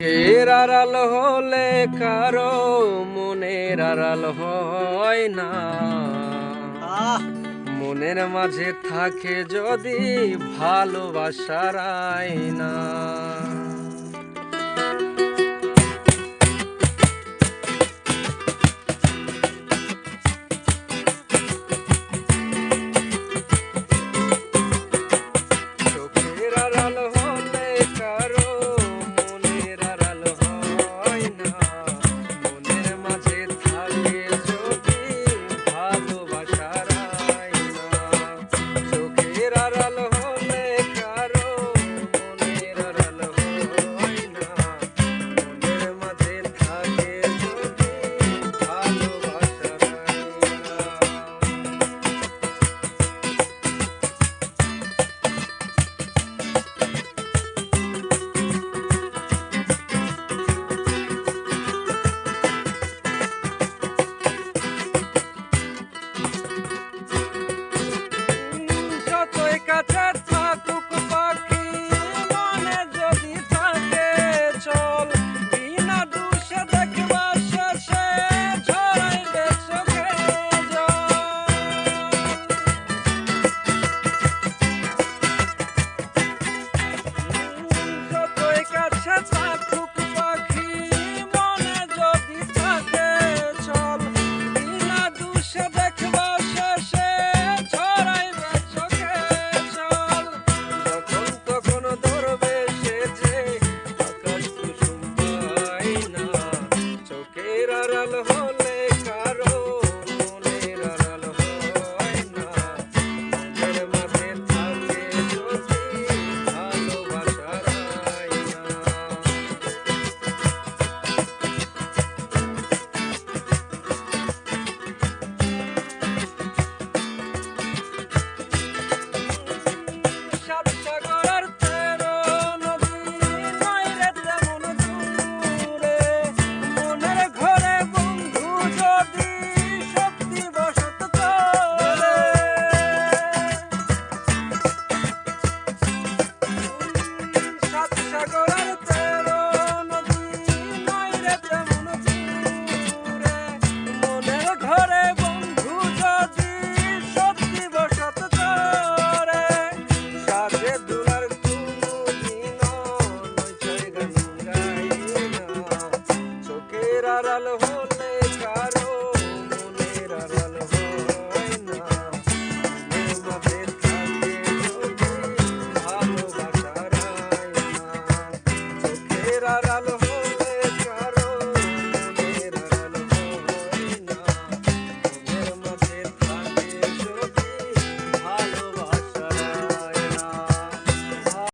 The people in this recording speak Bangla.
এর আড়াল হলে কারও মনের আড়াল হয় না। মনের মাঝে থাকে যদি ভালোবাসার আয়না। হলে কা